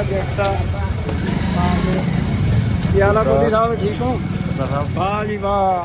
ਦਾ gift ਆ ਕੀ ਹਾਲ ਆ ਬੁੱਢੀ ਸਾਹਿਬ ਠੀਕ ਹੋ? ਵਾਹ ਜੀ ਵਾਹ।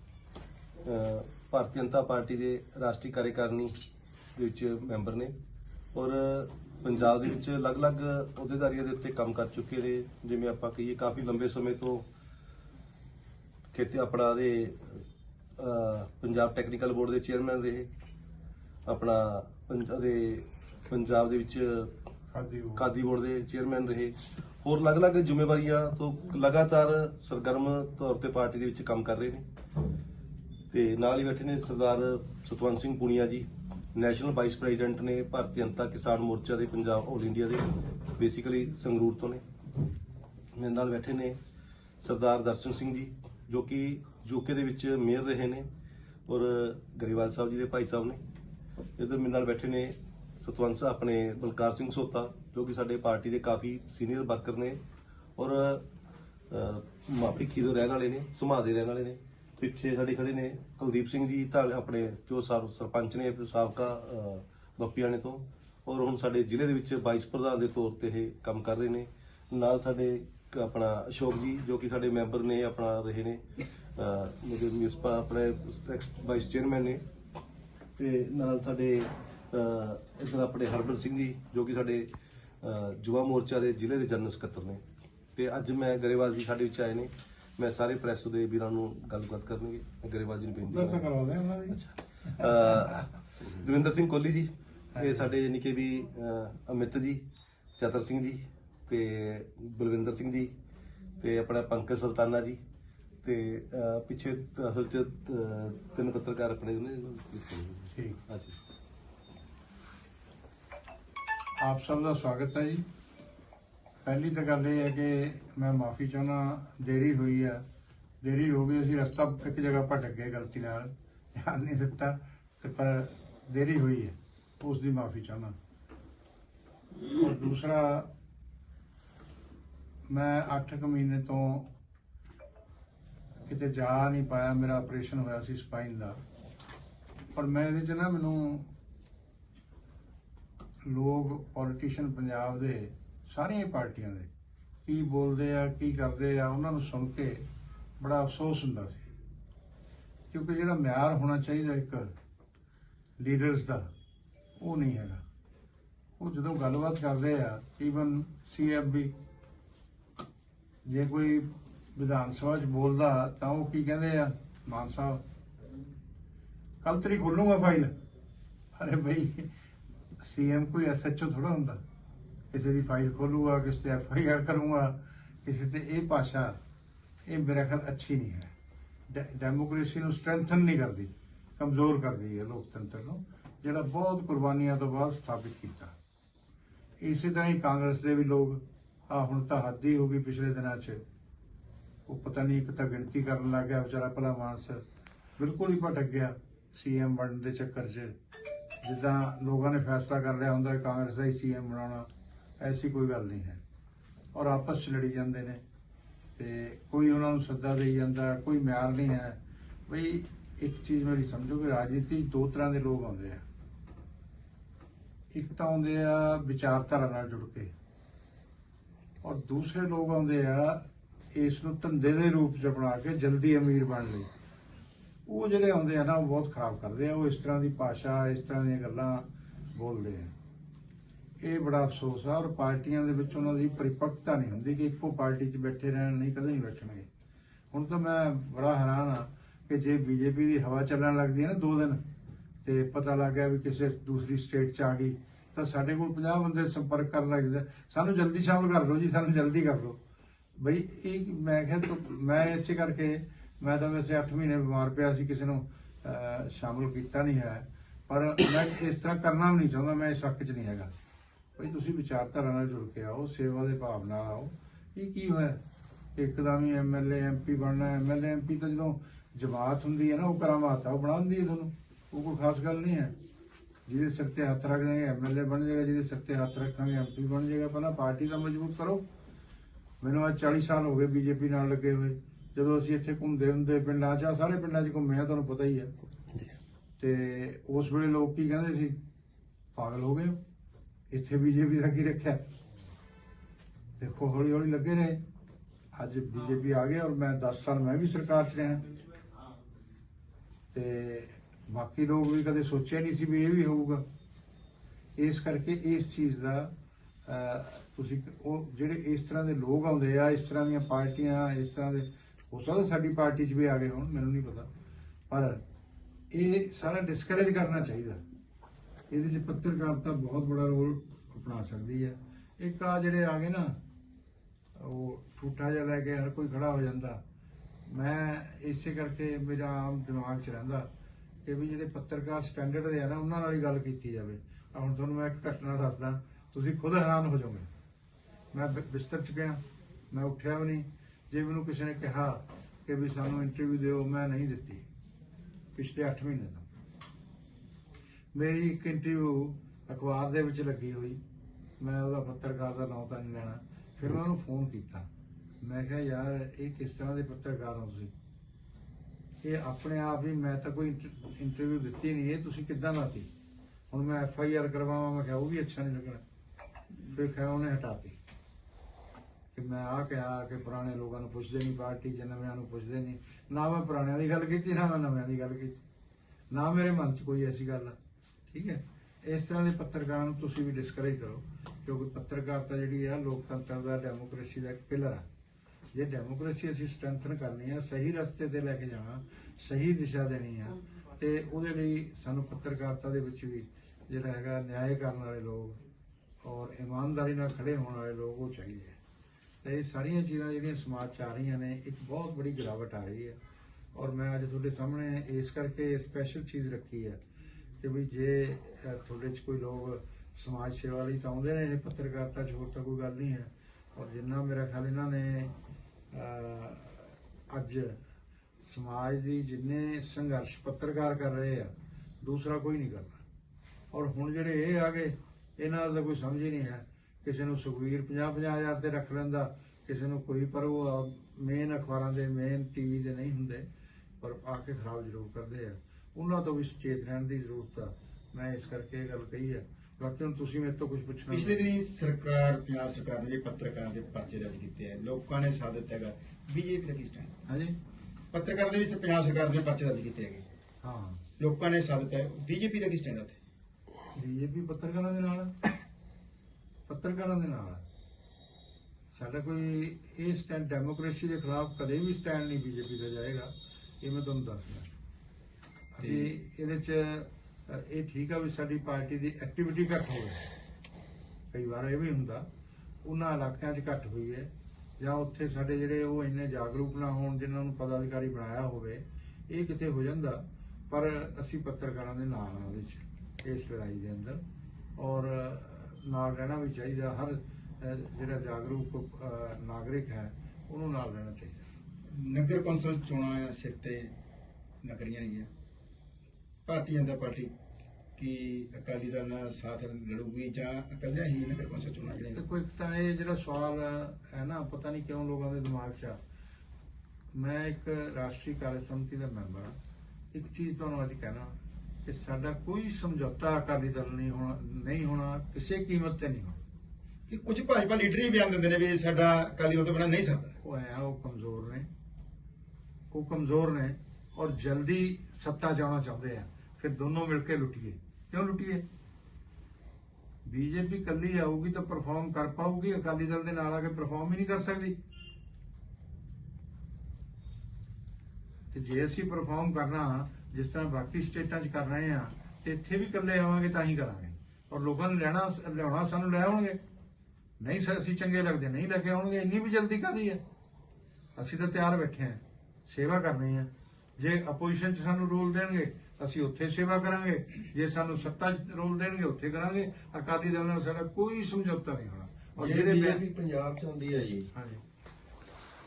ਭਾਰਤੀ ਜਨਤਾ ਪਾਰਟੀ ਦੇ ਰਾਸ਼ਟਰੀ ਕਾਰਜਕਾਰਨੀ ਦੇ ਵਿੱਚ ਮੈਂਬਰ ਨੇ ਔਰ ਪੰਜਾਬ ਦੇ ਵਿੱਚ ਅਲੱਗ-ਅਲੱਗ ਅਹੁਦੇਦਾਰੀਆਂ ਦੇ ਉੱਤੇ ਕੰਮ ਕਰ ਚੁੱਕੇ ਨੇ। ਜਿਵੇਂ ਆਪਾਂ ਕਹੀਏ ਕਾਫੀ ਲੰਬੇ ਸਮੇਂ ਤੋਂ ਖੇਤੀ ਆਪਣਾ ਦੇ ਪੰਜਾਬ ਟੈਕਨੀਕਲ ਬੋਰਡ ਦੇ ਚੇਅਰਮੈਨ ਰਹੇ। ਆਪਣਾ ਪੰਜਾਬ ਦੇ ਪੰਜਾਬ ਦੇ ਵਿੱਚ ਖਾਦੀ ਬੋਰਡ ਦੇ ਚੇਅਰਮੈਨ ਰਹੇ। ਹੋਰ ਅਲੱਗ-ਅਲੱਗ ਜ਼ਿੰਮੇਵਾਰੀਆਂ ਤੋਂ ਲਗਾਤਾਰ ਸਰਗਰਮ ਤੌਰ ਤੇ ਪਾਰਟੀ ਦੇ ਵਿੱਚ ਕੰਮ ਕਰ ਰਹੇ ਨੇ। ਤੇ ਨਾਲ ਹੀ ਬੈਠੇ ਨੇ ਸਰਦਾਰ ਸਤਵੰਤ ਸਿੰਘ ਪੁਨੀਆ ਜੀ, ਨੈਸ਼ਨਲ ਵਾਈਸ ਪ੍ਰੈਜ਼ੀਡੈਂਟ ਨੇ ਭਾਰਤੀ ਜਨਤਾ ਕਿਸਾਨ ਮੋਰਚਾ ਦੇ ਪੰਜਾਬ ਆਲ ਇੰਡੀਆ ਦੇ ਬੇਸਿਕਲੀ ਸੰਗਰੂਰ ਤੋਂ ਨੇ। ਮੇਰੇ ਨਾਲ ਬੈਠੇ ਨੇ ਸਰਦਾਰ ਦਰਸ਼ਨ ਸਿੰਘ ਜੀ, ਜੋ ਕਿ ਯੂਕੇ ਦੇ ਵਿੱਚ ਮੇਅਰ ਰਹੇ ਨੇ ਔਰ ਗਰੀਵਾਲ ਸਾਹਿਬ ਜੀ ਦੇ ਭਾਈ ਸਾਹਿਬ ਨੇ। ਇਧਰ ਮੇਰੇ ਨਾਲ ਬੈਠੇ ਨੇ ਸਤਵੰਤ ਸਾਹਿਬ ਆਪਣੇ ਬਲਕਾਰ ਸਿੰਘ ਸੋਤਾ, ਜੋ ਕਿ ਸਾਡੇ ਪਾਰਟੀ ਦੇ ਕਾਫੀ ਸੀਨੀਅਰ ਵਰਕਰ ਨੇ ਔਰ ਮਾਫੀ ਕੀ ਰਹਿਣ ਵਾਲੇ ਨੇ, ਸੁਮਾ ਦੇ ਰਹਿਣ ਵਾਲੇ ਨੇ। ਪਿੱਛੇ ਸਾਡੇ ਖੜੇ ਨੇ ਕੁਲਦੀਪ ਸਿੰਘ ਜੀ ਤਾਂ ਆਪਣੇ ਜੋ ਸਰ- ਸਰਪੰਚ ਨੇ ਸਾਬਕਾ ਅਹ, ਬੱਪੀਆਣੇ ਤੋਂ ਔਰ ਹੁਣ ਸਾਡੇ ਜ਼ਿਲ੍ਹੇ ਦੇ ਵਿੱਚ ਵਾਈਸ ਪ੍ਰਧਾਨ ਦੇ ਤੌਰ ਤੇ ਇਹ ਕੰਮ ਕਰ ਰਹੇ ਨੇ। ਨਾਲ ਸਾਡੇ ਇੱਕ ਆਪਣਾ ਅਸ਼ੋਕ ਜੀ ਜੋ ਕਿ ਸਾਡੇ ਮੈਂਬਰ ਨੇ ਆਪਣਾ ਰਹੇ ਨੇ ਅਹ, ਮੇਰੇ ਮਿਊਨਿਸਪਲ ਆਪਣੇ ਐਕਸ ਵਾਈਸ ਚੇਅਰਮੈਨ ਨੇ। ਤੇ ਨਾਲ ਸਾਡੇ ਅਹ, ਇੱਧਰ ਆਪਣੇ ਹਰਬਰ ਸਿੰਘ ਜੀ ਜੋ ਕਿ ਸਾਡੇ ਅਹ, ਯੁਵਾ ਮੋਰਚਾ ਦੇ ਜ਼ਿਲ੍ਹੇ ਦੇ ਜਨਰਲ ਸਕੱਤਰ ਨੇ। ਤੇ ਅੱਜ ਮੈਂ ਗਰੇਵਾਲ ਜੀ ਸਾਡੇ ਵਿੱਚ ਆਏ ਨੇ। ਮੈਂ ਸਾਰੇ ਪ੍ਰੈਸ ਦੇ ਵੀਰਾਂ ਨੂੰ ਗੱਲਬਾਤ ਕਰਨਗੇ ਗਰੇਵਾਲ ਜੀ ਨੂੰ ਬੇਨਤੀ ਕਰਾਂਗਾ ਕਰਵਾ ਦੇ ਉਹਨਾਂ ਦੀ। ਅਹ, ਦਵਿੰਦਰ ਸਿੰਘ ਕੋਹਲੀ ਜੀ ਇਹ ਸਾਡੇ ਯਾਨੀ ਕਿ ਵੀ ਅਹ, ਅਮਿਤ ਜੀ ਚਤਰ ਸਿੰਘ ਜੀ ਤੇ ਬਲਵਿੰਦਰ ਸਿੰਘ ਜੀ ਤੇ ਆਪਣਾ ਪੰਕਜ ਸੁਲਤਾਨਾ ਜੀ ਤੇ ਅਹ, ਪਿੱਛੇ ਅਸਲ ਚ ਅਹ, ਤਿੰਨ ਪੱਤਰਕਾਰ ਆਪਣੇ ਨੇ। ਠੀਕ। ਹਾਂਜੀ ਆਪ ਸਭ ਦਾ ਸਵਾਗਤ ਹੈ ਜੀ। ਪਹਿਲੀ ਤਾਂ ਗੱਲ ਇਹ ਹੈ ਕਿ ਮੈਂ ਮਾਫੀ ਚਾਹੁੰਦਾ, ਦੇਰੀ ਹੋਈ ਆ। ਦੇਰੀ ਹੋ ਗਈ, ਅਸੀਂ ਰਸਤਾ ਇੱਕ ਜਗ੍ਹਾ ਭਟਕ ਗਏ ਗਲਤੀ ਨਾਲ ਧਿਆਨ ਨਹੀਂ ਦਿੱਤਾ, ਤੇ ਪਰ ਦੇਰੀ ਹੋਈ ਹੈ, ਉਸ ਦੀ ਮਾਫੀ ਚਾਹੁੰਦਾ। ਔਰ ਦੂਸਰਾ, ਮੈਂ 8 ਕੁ ਮਹੀਨੇ ਤੋਂ ਕਿਤੇ ਜਾ ਨਹੀਂ ਪਾਇਆ, ਮੇਰਾ ਆਪਰੇਸ਼ਨ ਹੋਇਆ ਸੀ ਸਪਾਈਨ ਦਾ। ਪਰ ਮੈਂ ਇਹਦੇ ਚ ਨਾ ਮੈਨੂੰ ਲੋਕ, ਪੋਲੀਟੀਸ਼ੀਅਨ ਪੰਜਾਬ ਦੇ ਸਾਰੀਆਂ ਪਾਰਟੀਆਂ ਦੇ ਕੀ ਬੋਲਦੇ ਆ, ਕੀ ਕਰਦੇ ਆ, ਉਹਨਾਂ ਨੂੰ ਸੁਣ ਕੇ ਬੜਾ ਅਫਸੋਸ ਹੁੰਦਾ ਸੀ। ਕਿਉਂਕਿ ਜਿਹੜਾ ਮਿਆਰ ਹੋਣਾ ਚਾਹੀਦਾ ਇੱਕ ਲੀਡਰਸ ਦਾ, ਉਹ ਨਹੀਂ ਹੈਗਾ। ਉਹ ਜਦੋਂ ਗੱਲਬਾਤ ਕਰਦੇ ਆ ਈਵਨ ਸੀਐਫਬੀ ਜੇ ਕੋਈ ਵਿਧਾਨ ਸਭਾ 'ਚ ਬੋਲਦਾ, ਤਾਂ ਉਹ ਕੀ ਕਹਿੰਦੇ ਆ, ਮਾਨ ਸਾਹਿਬ ਕੱਲ ਤਰੀ ਖੋਲੂਗਾ ਫਾਈਲ। ਅਰੇ ਬਈ ਸੀਐਮ ਕੋਈ ਐਸਐਚਓ ਥੋੜਾ ਹੁੰਦਾ। ਕਿਸੇ ਦੀ ਫਾਈਲ ਖੋਲੂਗਾ, ਕਿਸੇ ਤੇ ਐਫ ਆਈ ਆਰ ਕਰੂਗਾ, ਕਿਸੇ ਤੇ ਇਹ ਭਾਸ਼ਾ, ਇਹ ਮੇਰਾ ਖਿਆਲ ਅੱਛੀ ਨਹੀਂ ਹੈ। ਡੈ- ਡੈਮੋਕ੍ਰੇਸੀ ਨੂੰ ਸਟਰੈਂਥਨ ਨਹੀਂ ਕਰਦੀ, ਕਮਜ਼ੋਰ ਕਰਦੀ ਹੈ ਲੋਕਤੰਤਰ ਨੂੰ, ਜਿਹੜਾ ਬਹੁਤ ਕੁਰਬਾਨੀਆਂ ਤੋਂ ਬਾਅਦ ਸਥਾਪਿਤ ਕੀਤਾ। ਇਸੇ ਤਰ੍ਹਾਂ ਹੀ ਕਾਂਗਰਸ ਦੇ ਵੀ ਲੋਕ, ਆ ਹੁਣ ਤਾਂ ਹੱਦ ਹੀ ਹੋ ਗਈ ਪਿਛਲੇ ਦਿਨਾਂ 'ਚ। ਉਹ ਪਤਾ ਨਹੀਂ ਇੱਕ ਤਾਂ ਗਿਣਤੀ ਕਰਨ ਲੱਗ ਗਿਆ, ਵਿਚਾਰਾ ਭਲਾ ਮਾਨਸ ਬਿਲਕੁਲ ਹੀ ਭਟਕ ਗਿਆ ਸੀਐਮ ਬਣਨ ਦੇ ਚੱਕਰ 'ਚ। ਜਿੱਦਾਂ ਲੋਕਾਂ ਨੇ ਫੈਸਲਾ ਕਰ ਲਿਆ ਹੁੰਦਾ, ਕਾਂਗਰਸ ਦਾ ਹੀ ਸੀਐਮ ਬਣਾਉਣਾ। ਐਸੀ ਕੋਈ ਗੱਲ ਨਹੀਂ ਹੈ। ਔਰ ਆਪਸ 'ਚ ਲੜੀ ਜਾਂਦੇ ਨੇ ਤੇ ਕੋਈ ਉਹਨਾਂ ਨੂੰ ਸੱਦਾ ਦੇਈ ਜਾਂਦਾ, ਕੋਈ ਮਿਆਰ ਨਹੀਂ ਹੈ। ਬਈ ਇੱਕ ਚੀਜ਼ ਮੇਰੀ ਸਮਝੋ ਕਿ ਰਾਜਨੀਤੀ ਦੋ ਤਰ੍ਹਾਂ ਦੇ ਲੋਕ ਆਉਂਦੇ ਆ। ਇੱਕ ਤਾਂ ਆਉਂਦੇ ਆ ਵਿਚਾਰਧਾਰਾ ਨਾਲ ਜੁੜ ਕੇ ਔਰ ਦੂਸਰੇ ਲੋਕ ਆਉਂਦੇ ਆ ਇਸ ਨੂੰ ਧੰਦੇ ਦੇ ਰੂਪ ਚ ਬਣਾ ਕੇ ਜਲਦੀ ਅਮੀਰ ਬਣ ਲਈ। ਉਹ ਜਿਹੜੇ ਆਉਂਦੇ ਆ ਨਾ, ਉਹ ਬਹੁਤ ਖਰਾਬ ਕਰਦੇ ਆ। ਉਹ ਇਸ ਤਰ੍ਹਾਂ ਦੀ ਭਾਸ਼ਾ, ਇਸ ਤਰ੍ਹਾਂ ਦੀਆਂ ਗੱਲਾਂ ਬੋਲਦੇ ਆ। ਇਹ ਬੜਾ ਅਫਸੋਸ ਆ ਔਰ ਪਾਰਟੀਆਂ ਦੇ ਵਿੱਚ ਉਹਨਾਂ ਦੀ ਪਰਿਪੱਕਤਾ ਨਹੀਂ ਹੁੰਦੀ ਕਿ ਇੱਕੋ ਪਾਰਟੀ 'ਚ ਬੈਠੇ ਰਹਿਣ ਨਹੀਂ ਕਦੇ ਨਹੀਂ ਬੈਠਣਗੇ। ਹੁਣ ਤਾਂ ਮੈਂ ਬੜਾ ਹੈਰਾਨ ਆ ਕਿ ਜੇ ਬੀਜੇਪੀ ਦੀ ਹਵਾ ਚੱਲਣ ਲੱਗਦੀ ਹੈ ਨਾ ਦੋ ਦਿਨ ਤੇ ਪਤਾ ਲੱਗ ਗਿਆ ਵੀ ਕਿਸੇ ਦੂਸਰੀ ਸਟੇਟ 'ਚ ਆ ਗਈ ਤਾਂ ਸਾਡੇ ਕੋਲ 50 ਬੰਦੇ ਸੰਪਰਕ ਕਰਨ ਲੱਗਦੇ ਸਾਨੂੰ ਜਲਦੀ ਸ਼ਾਮਲ ਕਰ ਲਓ ਜੀ ਸਾਨੂੰ ਜਲਦੀ ਕਰ ਲਓ। ਬਈ ਇਹ ਮੈਂ ਕਿਹਾ ਮੈਂ ਇਸੇ ਕਰਕੇ ਮੈਂ ਤਾਂ ਵੈਸੇ 8 ਮਹੀਨੇ ਬਿਮਾਰ ਪਿਆ ਸੀ ਕਿਸੇ ਨੂੰ ਅਹ, ਸ਼ਾਮਲ ਕੀਤਾ ਨਹੀਂ ਹੈ। ਪਰ ਮੈਂ ਇਸ ਤਰ੍ਹਾਂ ਕਰਨਾ ਵੀ ਨਹੀਂ ਚਾਹੁੰਦਾ ਮੈਂ ਇਸ ਹੱਕ 'ਚ ਨਹੀਂ ਹੈਗਾ। ਬਈ ਤੁਸੀਂ ਵਿਚਾਰਧਾਰਾ ਨਾਲ ਜੁੜ ਕੇ ਆਓ ਸੇਵਾ ਦੇ ਭਾਵ ਨਾਲ ਆਓ। ਇਹ ਕੀ ਹੋਇਆ? ਇੱਕਦਮ ਹੀ ਐਮਐਲਏ ਐਮਪੀ ਬਣਨਾ ਐਮਐਲਏ ਐਮਪੀ ਤਾਂ ਜਦੋਂ ਜਮਾਤ ਹੁੰਦੀ ਹੈ ਨਾ ਉਹ ਕਰਾਮਾਤ ਆ ਉਹ ਬਣਾ ਦਿੰਦੀ ਹੈ ਤੁਹਾਨੂੰ। ਉਹ ਕੋਈ ਖਾਸ ਗੱਲ ਨਹੀਂ ਹੈ। ਜਿਹਦੇ ਸਿਰ ਤੇ ਹੱਥ ਰੱਖ ਦੇਗੇ ਐਮਐਲਏ ਬਣ ਜਾਏਗਾ ਜਿਹਦੇ ਸਿਰ ਤੇ ਹੱਥ ਰੱਖਾਂਗੇ ਐਮਪੀ ਬਣ ਜਾਏਗਾ। ਪਹਿਲਾਂ ਪਾਰਟੀ ਦਾ ਮਜ਼ਬੂਤ ਕਰੋ। ਮੈਨੂੰ ਅੱਜ 40 ਸਾਲ ਹੋ ਗਏ ਬੀਜੇਪੀ ਨਾਲ ਲੱਗੇ ਹੋਏ। ਜਦੋਂ ਅਸੀਂ ਇੱਥੇ ਘੁੰਮਦੇ ਹੁੰਦੇ ਪਿੰਡਾਂ 'ਚ ਸਾਰੇ ਪਿੰਡਾਂ 'ਚ ਘੁੰਮੇ ਆ ਤੁਹਾਨੂੰ ਪਤਾ ਹੀ ਹੈ। ਤੇ ਉਸ ਵੇਲੇ ਲੋਕ ਕੀ ਕਹਿੰਦੇ ਸੀ? ਪਾਗਲ ਹੋ ਗਏ ਹੋ? ਇੱਥੇ ਬੀਜੇਪੀ ਦਾ ਕੀ ਰੱਖਿਆ? ਦੇਖੋ ਹੌਲੀ ਹੌਲੀ ਲੱਗੇ ਰਹੇ। ਅੱਜ ਬੀਜੇਪੀ ਆ ਗਿਆ ਔਰ ਮੈਂ 10 ਸਾਲ ਮੈਂ ਵੀ ਸਰਕਾਰ 'ਚ ਰਿਹਾ। ਤੇ ਬਾਕੀ ਲੋਕ ਵੀ ਕਦੇ ਸੋਚਿਆ ਨਹੀਂ ਸੀ ਵੀ ਇਹ ਵੀ ਹੋਊਗਾ। ਇਸ ਕਰਕੇ ਇਸ ਚੀਜ਼ ਦਾ ਤੁਸੀਂ ਉਹ ਜਿਹੜੇ ਇਸ ਤਰ੍ਹਾਂ ਦੇ ਲੋਕ ਆਉਂਦੇ ਆ, ਇਸ ਤਰ੍ਹਾਂ ਦੀਆਂ ਪਾਰਟੀਆਂ, ਇਸ ਤਰ੍ਹਾਂ ਦੇ, ਹੋ ਸਕਦਾ ਸਾਡੀ ਪਾਰਟੀ 'ਚ ਵੀ ਆ ਗਏ ਹੋਣ, ਮੈਨੂੰ ਨਹੀਂ ਪਤਾ। ਪਰ ਇਹ ਸਾਰਾ ਡਿਸਕਰੇਜ ਕਰਨਾ ਚਾਹੀਦਾ। ਇਹਦੇ 'ਚ ਪੱਤਰਕਾਰਤਾ ਬਹੁਤ ਬੜਾ ਰੋਲ ਅਪਣਾ ਸਕਦੀ ਹੈ। ਇੱਕ ਆ ਜਿਹੜੇ ਆ ਗਏ ਨਾ, ਉਹ ਠੂਠਾ ਜਿਹਾ ਲੈ ਕੇ ਹਰ ਕੋਈ ਖੜਾ ਹੋ ਜਾਂਦਾ। ਮੈਂ ਇਸੇ ਕਰਕੇ ਮੇਰਾ ਆਮ ਦਿਮਾਗ 'ਚ ਰਹਿੰਦਾ ਕਿ ਵੀ ਜਿਹੜੇ ਪੱਤਰਕਾਰ ਸਟੈਂਡਰਡ ਦੇ ਆ ਨਾ, ਉਹਨਾਂ ਨਾਲ ਹੀ ਗੱਲ ਕੀਤੀ ਜਾਵੇ। ਹੁਣ ਤੁਹਾਨੂੰ ਮੈਂ ਇੱਕ ਘਟਨਾ ਦੱਸਦਾ। ਤੁਸੀਂ ਖੁਦ ਹੈਰਾਨ ਹੋ ਜਾਓਗੇ। ਮੈਂ ਬਿਸਤਰ 'ਚ ਗਿਆ। ਮੈਂ ਉੱਠਿਆ ਵੀ ਨਹੀਂ। ਜੇ ਮੈਨੂੰ ਕਿਸੇ ਨੇ ਕਿਹਾ ਕਿ ਵੀ ਸਾਨੂੰ ਇੰਟਰਵਿਊ ਦਿਓ, ਮੈਂ ਨਹੀਂ ਦਿੱਤੀ। ਪਿਛਲੇ 8 ਮਹੀਨੇ ਤੋਂ। ਮੇਰੀ ਇੱਕ ਇੰਟਰਵਿਊ ਅਖਬਾਰ ਦੇ ਵਿੱਚ ਲੱਗੀ ਹੋਈ। ਮੈਂ ਉਹਦਾ ਪੱਤਰਕਾਰ ਦਾ ਨਾਮ ਤਾਂ ਨਹੀਂ ਲੈਣਾ। ਫਿਰ ਮੈਂ ਉਹਨੂੰ ਫੋਨ ਕੀਤਾ। ਮੈਂ ਕਿਹਾ, ਯਾਰ, ਇਹ ਕਿਸ ਤਰ੍ਹਾਂ ਦੇ ਪੱਤਰਕਾਰ ਹੋ ਤੁਸੀਂ? ਇਹ ਆਪਣੇ ਆਪ ਹੀ ਮੈਂ ਤਾਂ ਕੋਈ ਇੰਟਰਵਿਊ ਦਿੱਤੀ ਨਹੀਂ। ਇਹ ਤੁਸੀਂ ਕਿੱਦਾਂ ਲਾਤੀ? ਹੁਣ ਮੈਂ ਐਫ ਆਈ ਆਰ ਕਰਵਾਵਾਂ, ਮੈਂ ਕਿਹਾ ਉਹ ਵੀ ਅੱਛਾ ਨਹੀਂ ਲੱਗਣਾ। ਫਿਰ ਖੈਰ ਉਹਨੇ ਹਟਾਤੀ। ਕਿ ਮੈਂ ਆ ਕਿਹਾ ਕਿ ਪੁਰਾਣੇ ਲੋਕਾਂ ਨੂੰ ਪੁੱਛਦੇ ਨਹੀਂ, ਪਾਰਟੀ 'ਚ ਨਵਿਆਂ ਨੂੰ ਪੁੱਛਦੇ ਨਹੀਂ। ਨਾ ਮੈਂ ਪੁਰਾਣਿਆਂ ਦੀ ਗੱਲ ਕੀਤੀ, ਨਾ ਮੈਂ ਨਵਿਆਂ ਦੀ ਗੱਲ ਕੀਤੀ। ਨਾ ਮੇਰੇ ਮਨ 'ਚ ਕੋਈ ਐਸੀ ਗੱਲ ਆ ਠੀਕ ਹੈ? ਇਸ ਤਰ੍ਹਾਂ ਦੇ ਪੱਤਰਕਾਰਾਂ ਨੂੰ ਤੁਸੀਂ ਵੀ ਡਿਸਕਰੇਜ ਕਰੋ ਕਿਉਂਕਿ ਪੱਤਰਕਾਰਤਾ ਜਿਹੜੀ ਆ ਲੋਕਤੰਤਰ ਦਾ ਡੈਮੋਕ੍ਰੇਸੀ ਦਾ ਇੱਕ ਪਿਲਰ ਆ। ਜੇ ਡੈਮੋਕ੍ਰੇਸੀ ਅਸੀਂ ਸਟਰੈਂਥਨ ਕਰਨੀ ਆ, ਸਹੀ ਰਸਤੇ ਤੇ ਲੈ ਕੇ ਜਾਣਾ, ਸਹੀ ਦਿਸ਼ਾ ਦੇਣੀ ਆ, ਤੇ ਉਹਦੇ ਲਈ ਸਾਨੂੰ ਪੱਤਰਕਾਰਤਾ ਦੇ ਵਿੱਚ ਵੀ ਜਿਹੜਾ ਹੈਗਾ ਨਿਆਂ ਕਰਨ ਵਾਲੇ ਲੋਕ ਔਰ ਇਮਾਨਦਾਰੀ ਨਾਲ ਖੜੇ ਹੋਣ ਵਾਲੇ ਲੋਕ ਉਹ ਚਾਹੀਦੇ ਆ। ਤੇ ਇਹ ਸਾਰੀਆਂ ਚੀਜ਼ਾਂ ਜਿਹੜੀਆਂ ਸਮਾਜ 'ਚ ਆ ਰਹੀਆਂ ਨੇ, ਇੱਕ ਬਹੁਤ ਬੜੀ ਗਿਰਾਵਟ ਆ ਰਹੀ ਹੈ ਔਰ ਮੈਂ ਅੱਜ ਤੁਹਾਡੇ ਸਾਹਮਣੇ ਇਸ ਕਰਕੇ ਸਪੈਸ਼ਲ ਚੀਜ਼ ਰੱਖੀ ਹੈ ਕਿ ਵੀ ਜੇ ਤੁਹਾਡੇ 'ਚ ਕੋਈ ਲੋਕ ਸਮਾਜ ਸੇਵਾ ਲਈ ਤਾਂ ਆਉਂਦੇ ਨੇ ਇਹ ਪੱਤਰਕਾਰਤਾ 'ਚ ਹੋਰ ਤਾਂ ਕੋਈ ਗੱਲ ਨਹੀਂ ਹੈ। ਔਰ ਜਿੰਨਾ ਮੇਰਾ ਖਿਆਲ ਇਹਨਾਂ ਨੇ ਅੱਜ ਸਮਾਜ ਦੀ ਜਿੰਨੇ ਸੰਘਰਸ਼ ਪੱਤਰਕਾਰ ਕਰ ਰਹੇ ਆ, ਦੂਸਰਾ ਕੋਈ ਨਹੀਂ ਕਰਦਾ। ਔਰ ਹੁਣ ਜਿਹੜੇ ਇਹ ਆ ਗਏ, ਇਹਨਾਂ ਦਾ ਤਾਂ ਕੋਈ ਸਮਝ ਹੀ ਨਹੀਂ ਹੈ। ਕਿਸੇ ਨੂੰ ਸੁਖਵੀਰ 50 50 ਹਜ਼ਾਰ ਤੇ ਰੱਖ ਲੈਂਦਾ, ਕਿਸੇ ਨੂੰ ਕੋਈ, ਪਰ ਉਹ ਮੇਨ ਅਖਬਾਰਾਂ ਦੇ ਮੇਨ ਟੀਵੀ ਦੇ ਨਹੀਂ ਹੁੰਦੇ, ਪਰ ਆ ਕੇ ਖਰਾਬ ਜ਼ਰੂਰ ਕਰਦੇ ਆ। ਉਹਨਾਂ ਤੋਂ ਵੀ ਸੁਚੇਤ ਰਹਿਣ ਦੀ ਜ਼ਰੂਰਤ ਆ। ਮੈਂ ਇਸ ਕਰਕੇ ਇਹ ਗੱਲ ਕਹੀ ਹੈ ਬਾਕੀ ਹੁਣ ਤੁਸੀਂ ਮੇਰੇ ਤੋਂ ਕੁਝ ਪੁੱਛਣਾ ਪਿਛਲੇ ਦਿਨੀ ਸਰਕਾਰ ਪੰਜਾਬ ਸਰਕਾਰ ਨੇ ਪੱਤਰਕਾਰਾਂ ਦੇ ਪਰਚੇ ਦਰਜ ਕੀਤੇ ਹੈ ਲੋਕਾਂ ਨੇ ਸਾਥ ਦਿੱਤਾ ਹੈਗਾ। ਬੀਜੇਪੀ ਦਾ ਕੀ ਸਟੈਂਡ? ਹਾਂਜੀ। ਪੱਤਰਕਾਰਾਂ ਦੇ ਵੀ ਪੰਜਾਬ ਸਰਕਾਰ ਨੇ ਪਰਚੇ ਦਰਜ ਕੀਤੇ ਹੈਗੇ। ਹਾਂ। ਲੋਕਾਂ ਨੇ ਸਾਥ ਦਿੱਤਾ ਬੀਜੇਪੀ ਦਾ ਕੀ ਸਟੈਂਡ ਹੈ ਬੀਜੇਪੀ ਪੱਤਰਕਾਰਾਂ ਦੇ ਨਾਲ ਆ। ਪੱਤਰਕਾਰਾਂ ਦੇ ਨਾਲ ਆ। ਸਾਡਾ ਕੋਈ ਇਹ ਸਟੈਂਡ ਡੈਮੋਕ੍ਰੇਸੀ ਦੇ ਖਿਲਾਫ ਕਦੇ ਵੀ ਸਟੈਂਡ ਨਹੀਂ ਬੀਜੇਪੀ ਦਾ ਜਾਏਗਾ। ਇਹ ਮੈਂ ਤੁਹਾਨੂੰ ਦੱਸਦਾ। ਅਸੀਂ ਇਹਦੇ ਚ ਇਹ ਠੀਕ ਆ ਵੀ ਸਾਡੀ ਪਾਰਟੀ ਦੀ ਐਕਟੀਵਿਟੀ ਘੱਟ ਹੋਵੇ। ਕਈ ਵਾਰ ਇਹ ਵੀ ਹੁੰਦਾ, ਉਹਨਾਂ ਇਲਾਕਿਆਂ 'ਚ ਘੱਟ ਹੋਈ ਹੈ। ਜਾਂ ਉੱਥੇ ਸਾਡੇ ਜਿਹੜੇ ਉਹ ਇੰਨੇ ਜਾਗਰੂਕ ਨਾ ਹੋਣ, ਜਿਨ੍ਹਾਂ ਨੂੰ ਪਦਾਧਿਕਾਰੀ ਬਣਾਇਆ ਹੋਵੇ, ਇਹ ਕਿਤੇ ਹੋ ਜਾਂਦਾ। ਪਰ ਅਸੀਂ ਪੱਤਰਕਾਰਾਂ ਦੇ ਨਾਲ ਆ ਉਹਦੇ 'ਚ, ਇਸ ਲੜਾਈ ਦੇ ਅੰਦਰ। ਔਰ ਨਾਲ ਰਹਿਣਾ ਵੀ ਚਾਹੀਦਾ। ਹਰ ਜਿਹੜਾ ਜਾਗਰੂਕ ਨਾਗਰਿਕ ਹੈ, ਉਹਨੂੰ ਨਾਲ ਰਹਿਣਾ ਚਾਹੀਦਾ। ਨਗਰ ਕੌਂਸਲ ਚੋਣਾਂ ਸਿਰ ਤੇ ਨਗਰੀਆਂ ਰਹੀਆਂ। ਭਾਰਤੀ ਜਨਤਾ ਪਾਰਟੀ ਕੀ ਅਕਾਲੀ ਦਲ ਨਾਲ ਸਾਥ ਲੜੂਗੀ ਜਾਂ ਇਕੱਲਿਆਂ ਹੀ ਨਗਰ ਕੌਂਸਲ ਚੋਣਾਂ ਜਿਹੜੀਆਂ ਇੱਕ ਤਾਂ ਇਹ ਜਿਹੜਾ ਸਵਾਲ ਹੈ ਨਾ ਪਤਾ ਨਹੀਂ ਕਿਉਂ ਲੋਕਾਂ ਦੇ ਦਿਮਾਗ 'ਚ ਆ। ਮੈਂ ਇੱਕ ਰਾਸ਼ਟਰੀ ਕਾਰਜ ਸਮਿਤੀ ਦਾ ਮੈਂਬਰ ਹਾਂ। ਇੱਕ ਚੀਜ਼ ਤੁਹਾਨੂੰ ਅੱਜ ਕਹਿਣਾ ਕਿ ਸਾਡਾ ਕੋਈ ਸਮਝੌਤਾ ਅਕਾਲੀ ਦਲ ਨਹੀਂ ਹੋਣਾ ਨਹੀਂ ਹੋਣਾ ਕਿਸੇ ਕੀਮਤ ਤੇ ਨਹੀਂ ਹੋਣਾ। ਕਿ ਕੁਝ ਭਾਜਪਾ ਲੀਡਰ ਹੀ ਬਿਆਨ ਦਿੰਦੇ ਨੇ ਵੀ ਸਾਡਾ ਅਕਾਲੀ ਦਲ ਤੋਂ ਬਿਨਾਂ ਨਹੀਂ ਸਰਦਾ। ਉਹ ਐ ਉਹ ਕਮਜ਼ੋਰ ਨੇ। ਉਹ ਕਮਜ਼ੋਰ ਨੇ ਔਰ ਜਲਦੀ ਸੱਤਾ ਜਾਣਾ ਚਾਹੁੰਦੇ ਆ। ਫਿਰ ਦੋਨੋਂ ਮਿਲ ਕੇ ਲੁੱਟੀਏ। ਕਿਉਂ ਲੁੱਟੀਏ? ਬੀਜੇਪੀ ਕੱਲੀ ਆਊਗੀ ਤਾਂ ਪਰਫਾਰਮ ਕਰ ਪਾਊਗੀ, ਅਕਾਲੀ ਦਲ ਦੇ ਨਾਲ ਆ ਕੇ ਪਰਫਾਰਮ ਹੀ ਨਹੀਂ ਕਰ ਸਕਦੀ। ਤੇ ਜੇ ਅਸੀਂ ਪਰਫਾਰਮ ਕਰਨਾ, ਜਿਸ ਤਰ੍ਹਾਂ ਬਾਕੀ ਸਟੇਟਾਂ 'ਚ ਕਰ ਰਹੇ ਆ ਤੇ ਇੱਥੇ ਵੀ ਇਕੱਲੇ ਆਵਾਂਗੇ ਤਾਂ ਹੀ ਕਰਾਂਗੇ। ਔਰ ਲੋਕਾਂ ਨੂੰ ਲੈਣਾ, ਲਿਆਉਣਾ ਸਾਨੂੰ ਲੈ ਆਉਣਗੇ। ਨਹੀਂ ਅਸੀਂ ਚੰਗੇ ਲੱਗਦੇ, ਨਹੀਂ ਲੈ ਕੇ ਆਉਣਗੇ, ਇੰਨੀ ਵੀ ਜਲਦੀ ਕਾਦੀ ਹੈ? ਅਸੀਂ ਤਾਂ ਤਿਆਰ ਬੈਠੇ ਹਾਂ, ਸੇਵਾ ਕਰਨੀ ਆ ਜੇ ਆਪੋਜੀਸ਼ਨ 'ਚ ਸਾਨੂੰ ਰੋਲ ਦੇਣਗੇ ਅਸੀਂ ਉੱਥੇ ਸੇਵਾ ਕਰਾਂਗੇ। ਜੇ ਸਾਨੂੰ ਸੱਤਾ 'ਚ ਰੋਲ ਦੇਣਗੇ ਉੱਥੇ ਕਰਾਂਗੇ। ਅਕਾਲੀ ਦਲ ਨਾਲ ਸਾਡਾ ਕੋਈ ਸਮਝੌਤਾ ਨਹੀਂ ਹੋਣਾ। ਔਰ ਜਿਹੜੇ ਬੀਜੇਪੀ ਪੰਜਾਬ ਚ ਆਉਂਦੀ ਹੈ ਜੀ ਹਾਂਜੀ।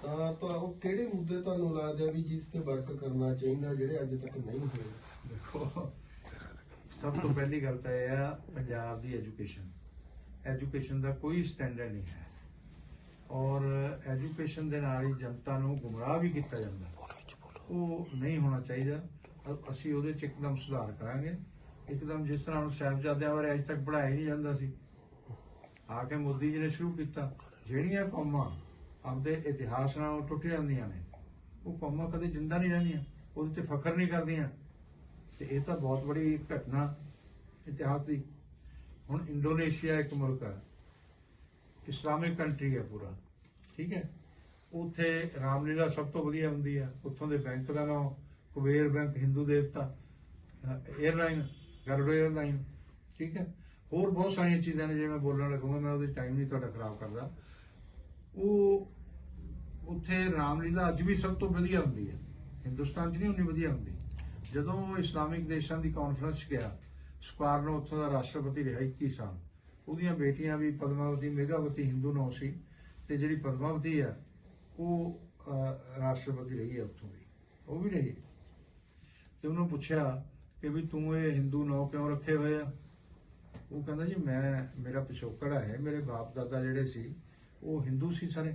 ਤਾਂ ਤਾਂ ਉਹ ਕਿਹੜੇ ਮੁੱਦੇ ਤੁਹਾਨੂੰ ਲੱਗਦਾ ਵੀ ਜਿਸ ਤੇ ਵਰਕ ਕਰਨਾ ਚਾਹੀਦਾ ਜਿਹੜੇ ਅੱਜ ਤੱਕ ਨਹੀਂ ਹੋਏ? ਦੇਖੋ ਸਭ ਤੋਂ ਪਹਿਲੀ ਗੱਲ ਤਾਂ ਇਹ ਆ ਪੰਜਾਬ ਦੀ ਐਜੂਕੇਸ਼ਨ ਐਜੂਕੇਸ਼ਨ ਦਾ ਕੋਈ ਸਟੈਂਡਰਡ ਨਹੀਂ ਹੈ। ਔਰ ਐਜੂਕੇਸ਼ਨ ਦੇ ਨਾਲ ਹੀ ਜਨਤਾ ਨੂੰ ਗੁੰਮਰਾਹ ਵੀ ਕੀਤਾ ਜਾਂਦਾ। ਉਹ ਨਹੀਂ ਹੋਣਾ ਚਾਹੀਦਾ। ਅਸੀਂ ਉਹਦੇ ਚ ਇੱਕਦਮ ਸੁਧਾਰ ਕਰਾਂਗੇ। ਇੱਕਦਮ ਜਿਸ ਤਰ੍ਹਾਂ ਹੁਣ ਸਾਹਿਬਜ਼ਾਦਿਆਂ ਬਾਰੇ ਅੱਜ ਤੱਕ ਪੜ੍ਹਾਇਆ ਨਹੀਂ ਜਾਂਦਾ ਸੀ। ਆ ਕੇ ਮੋਦੀ ਜੀ ਨੇ ਸ਼ੁਰੂ ਕੀਤਾ। ਜਿਹੜੀਆਂ ਕੌਮਾਂ ਆਪਦੇ ਇਤਿਹਾਸ ਨਾਲ ਟੁੱਟ ਜਾਂਦੀਆਂ ਨੇ, ਉਹ ਕੌਮਾਂ ਕਦੇ ਜਿੰਦਾ ਨਹੀਂ ਰਹਿੰਦੀਆਂ, ਉਹਦੇ ਤੇ ਫਖਰ ਨਹੀਂ ਕਰਦੀਆਂ। ਤੇ ਇਹ ਤਾਂ ਬਹੁਤ ਬੜੀ ਘਟਨਾ ਇਤਿਹਾਸ ਦੀ। ਹੁਣ ਇੰਡੋਨੇਸ਼ੀਆ ਇੱਕ ਮੁਲਕ ਹੈ। ਇਸਲਾਮਿਕ ਕੰਟਰੀ ਹੈ ਪੂਰਾ। ਠੀਕ ਹੈ? ਉੱਥੇ ਰਾਮਲੀਲਾ ਸਭ ਤੋਂ ਵਧੀਆ ਹੁੰਦੀ ਹੈ ਉੱਥੋਂ ਦੇ ਬੈਂਕ ਦਾ ਨਾਮ, ਕੁਬੇਰ ਬੈਂਕ, ਹਿੰਦੂ ਦੇਵਤਾ 에ਅਰਲਾਈਨ ਗਰਡੋ 에ਅਰਲਾਈਨ ਠੀਕ ਹੈ? ਹੋਰ ਬਹੁਤ ਸਾਰੀਆਂ ਚੀਜ਼ਾਂ ਨੇ ਜੇ ਮੈਂ ਬੋਲਣ ਲੱਗੂਗਾ, ਮੈਂ ਉਹਦੇ ਟਾਈਮ ਨਹੀਂ ਤੁਹਾਡਾ ਖਰਾਬ ਕਰਦਾ। ਉਹ ਉੱਥੇ ਰਾਮਲੀਲਾ ਅੱਜ ਵੀ ਸਭ ਤੋਂ ਵਧੀਆ ਹੁੰਦੀ ਹੈ ਹਿੰਦੁਸਤਾਨ 'ਚ ਨਹੀਂ ਉਨੀ ਵਧੀਆ ਹੁੰਦੀ। ਜਦੋਂ ਉਹ ਇਸਲਾਮਿਕ ਦੇਸ਼ਾਂ ਦੀ ਕਾਨਫਰੰਸ 'ਚ ਗਿਆ ਸਕਾਰਨੋ ਉੱਥੋਂ ਦਾ ਰਾਸ਼ਟਰਪਤੀ ਰਿਹਾ 21 ਸਾਲ। ਉਹਦੀਆਂ ਬੇਟੀਆਂ ਵੀ ਪਦਮਾਵਤੀ, ਮੇਘਾਵਤੀ ਹਿੰਦੂ ਨੌ ਸੀ ਤੇ ਜਿਹੜੀ ਪਦਮਾਵਤੀ ਆ ਉਹ ਰਾਸ਼ਟਰਪਤੀ ਰਹੀ ਹੈ ਉੱਥੋਂ ਦੀ। ਉਹ ਵੀ ਰਹੀ ਤੇ ਉਹਨੂੰ ਪੁੱਛਿਆ ਕਿ ਵੀ ਤੂੰ ਇਹ ਹਿੰਦੂ ਨੌ ਕਿਉਂ ਰੱਖੇ ਹੋਏ ਆ? ਉਹ ਕਹਿੰਦਾ ਜੀ, ਮੈਂ, ਮੇਰਾ ਪਿਛੋਕੜ ਹੈ ਮੇਰੇ ਬਾਪ ਦਾਦਾ ਜਿਹੜੇ ਸੀ, ਉਹ ਹਿੰਦੂ ਸੀ ਸਾਰੇ।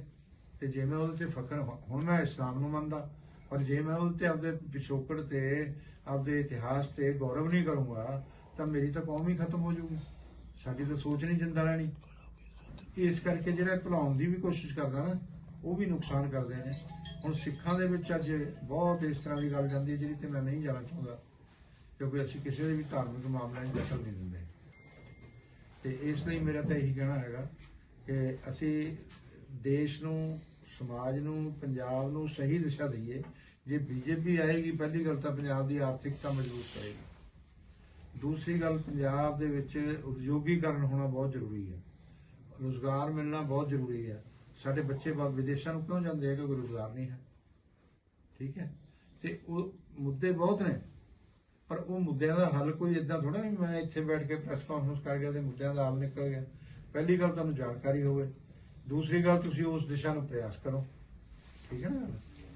ਤੇ ਜੇ ਮੈਂ ਉਹਦੇ ਤੇ ਫਕਰ ਹੁਣ ਮੈਂ ਇਸਲਾਮ ਨੂੰ ਮੰਨਦਾ, ਪਰ ਜੇ ਮੈਂ ਉਹਦੇ ਤੇ ਆਪਦੇ ਪਿਛੋਕੜ ਤੇ, ਆਪਦੇ ਇਤਿਹਾਸ ਤੇ ਗੌਰਵ ਨਹੀਂ ਕਰੂੰਗਾ, ਤਾਂ ਮੇਰੀ ਤਾਂ ਕੌਮ ਹੀ ਖਤਮ ਹੋ ਜਾਊਗੀ ਸਾਡੀ ਤਾਂ ਸੋਚ ਨਹੀਂ ਜਿੰਦਾ ਰਹਿਣੀ। ਇਸ ਕਰਕੇ ਜਿਹੜਾ ਭੁਲਾਉਣ ਦੀ ਵੀ ਕੋਸ਼ਿਸ਼ ਕਰਦਾ ਨਾ ਉਹ ਵੀ ਨੁਕਸਾਨ ਕਰਦੇ ਨੇ। ਹੁਣ ਸਿੱਖਾਂ ਦੇ ਵਿੱਚ ਅੱਜ ਬਹੁਤ ਇਸ ਤਰ੍ਹਾਂ ਦੀ ਗੱਲ ਜਾਂਦੀ ਹੈ ਜਿਹੜੀ ਤੇ ਮੈਂ ਨਹੀਂ ਜਾਣਾ ਚਾਹੁੰਦਾ, ਕਿਉਂਕਿ ਅਸੀਂ ਕਿਸੇ ਦੇ ਵੀ ਧਾਰਮਿਕ ਮਾਮਲਿਆਂ 'ਚ ਦਖਲ ਨਹੀਂ ਦਿੰਦੇ। ਤੇ ਇਸ ਲਈ ਮੇਰਾ ਤਾਂ ਇਹੀ ਕਹਿਣਾ ਹੈਗਾ ਕਿ ਅਸੀਂ ਦੇਸ਼ ਨੂੰ, ਸਮਾਜ ਨੂੰ, ਪੰਜਾਬ ਨੂੰ ਸਹੀ ਦਿਸ਼ਾ ਦਈਏ। ਜੇ ਬੀਜੇਪੀ ਆਏਗੀ, ਪਹਿਲੀ ਗੱਲ ਤਾਂ ਪੰਜਾਬ ਦੀ ਆਰਥਿਕਤਾ ਮਜ਼ਬੂਤ ਕਰੇਗੀ। ਦੂਸਰੀ ਗੱਲ, ਪੰਜਾਬ ਦੇ ਵਿੱਚ ਉਦਯੋਗੀਕਰਨ ਹੋਣਾ ਬਹੁਤ ਜ਼ਰੂਰੀ ਹੈ। ਰੋਜ਼ਗਾਰ ਮਿਲਣਾ ਬਹੁਤ ਜ਼ਰੂਰੀ ਹੈ। ਸਾਡੇ ਬੱਚੇ ਬਾਹਰ ਵਿਦੇਸ਼ਾਂ ਨੂੰ ਕਿਉਂ ਜਾਂਦੇ ਆ ਕਿਉਂਕਿ ਰੋਜ਼ਗਾਰ ਨਹੀਂ ਹੈ? ਠੀਕ ਹੈ? ਤੇ ਉਹ ਮੁੱਦੇ ਬਹੁਤ ਨੇ ਪਰ ਉਹ ਮੁੱਦਿਆਂ ਦਾ ਹੱਲ ਕੋਈ ਇਦਾਂ ਥੋੜਾ ਵੀ ਮੈਂ ਇੱਥੇ ਬੈਠ ਕੇ ਪ੍ਰੈਸ ਕਾਨਫਰੰਸ ਕਰ ਗਿਆ ਤੇ ਮੁੱਦਿਆਂ ਦਾ ਹੱਲ ਨਿਕਲ ਗਿਆ। ਪਹਿਲੀ ਗੱਲ ਤੁਹਾਨੂੰ ਜਾਣਕਾਰੀ ਹੋਵੇ ਦੂਸਰੀ ਗੱਲ ਤੁਸੀਂ ਉਸ ਦਿਸ਼ਾ ਨੂੰ ਪ੍ਰਯਾਸ ਕਰੋ। ਠੀਕ ਹੈ ਨਾ?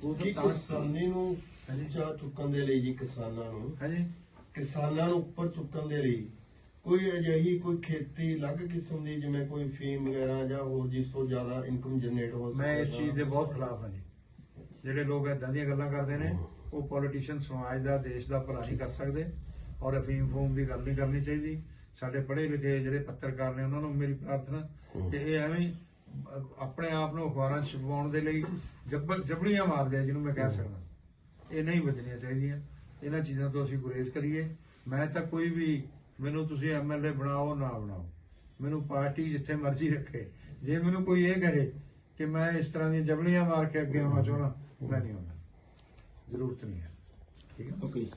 ਉਹ ਕਿਸਾਨੀ ਨੂੰ। ਉੱਚਾ ਚੁੱਕਣ ਦੇ ਲਈ ਜੀ ਕਿਸਾਨਾਂ ਨੂੰ? ਹਾਂਜੀ। ਕਿਸਾਨਾਂ ਨੂੰ ਉੱਪਰ ਚੁੱਕਣ ਦੇ ਲਈ ਕੋਈ ਅਜਿਹੀ ਕੋਈ ਖੇਤੀ ਅਲੱਗ ਕਿਸਮ ਦੀ ਜਿਵੇਂ ਕੋਈ ਫੀਮ ਵਗੈਰਾ ਜਾਂ ਹੋਰ ਜਿਸ ਤੋਂ ਜ਼ਿਆਦਾ ਇਨਕਮ ਜਨਰੇਟ ਹੋ ਮੈਂ ਇਸ ਸਕੇ ਚੀਜ਼ ਦੇ ਬਹੁਤ ਖਿਲਾਫ ਹਾਂ ਜੀ। ਜਿਹੜੇ ਲੋਕ ਏਦਾਂ ਦੀਆਂ ਗੱਲਾਂ ਕਰਦੇ ਨੇ ਉਹ ਪੋਲੀਟੀਸ਼ੀਅਨ ਸਮਾਜ ਦਾ ਦੇਸ਼ ਦਾ ਭਲਾ ਨਹੀਂ ਕਰ ਸਕਦੇ ਔਰ ਅਫੀਮ ਫੂਮ ਦੀ ਗੱਲ ਨਹੀਂ ਕਰਨੀ ਚਾਹੀਦੀ। ਸਾਡੇ ਪੜ੍ਹੇ ਲਿਖੇ ਜਿਹੜੇ ਪੱਤਰਕਾਰ ਨੇ ਉਹਨਾਂ ਨੂੰ ਮੇਰੀ ਪ੍ਰਾਰਥਨਾ ਕਿ ਇਹ ਐਵੇਂ ਆਪਣੇ ਆਪ ਨੂੰ ਅਖਬਾਰਾਂ ਛਪਵਾਉਣ ਦੇ ਲਈ ਜੱਬਲ ਜਬੜੀਆਂ ਮਾਰਦੇ ਆ ਜਿਹਨੂੰ ਮੈਂ ਕਹਿ ਸਕਦਾ। ਇਹ ਨਹੀਂ ਵੱਜਣੀਆਂ ਚਾਹੀਦੀਆਂ। ਇਹਨਾਂ ਚੀਜ਼ਾਂ ਤੋਂ ਅਸੀਂ ਗੁਰੇਜ਼ ਕਰੀਏ। ਮੈਂ ਤਾਂ ਕੋਈ ਵੀ ਮੈਨੂੰ ਤੁਸੀਂ ਐਮਐਲਏ ਬਣਾਓ, ਨਾ ਬਣਾਓ। ਮੈਨੂੰ ਪਾਰਟੀ ਜਿੱਥੇ ਮਰਜ਼ੀ ਰੱਖੇ। ਜੇ ਮੈਨੂੰ ਕੋਈ ਇਹ ਕਹੇ ਕਿ ਮੈਂ ਇਸ ਤਰ੍ਹਾਂ ਦੀਆਂ ਜਬਲੀਆਂ ਮਾਰ ਕੇ ਅੱਗੇ ਆਉਣਾ ਚਾਹਣਾ ਮੈਂ ਨਹੀਂ ਆਉਣਾ ਜ਼ਰੂਰਤ ਨਹੀਂ ਹੈ। ਠੀਕ ਹੈ? ਓਕੇ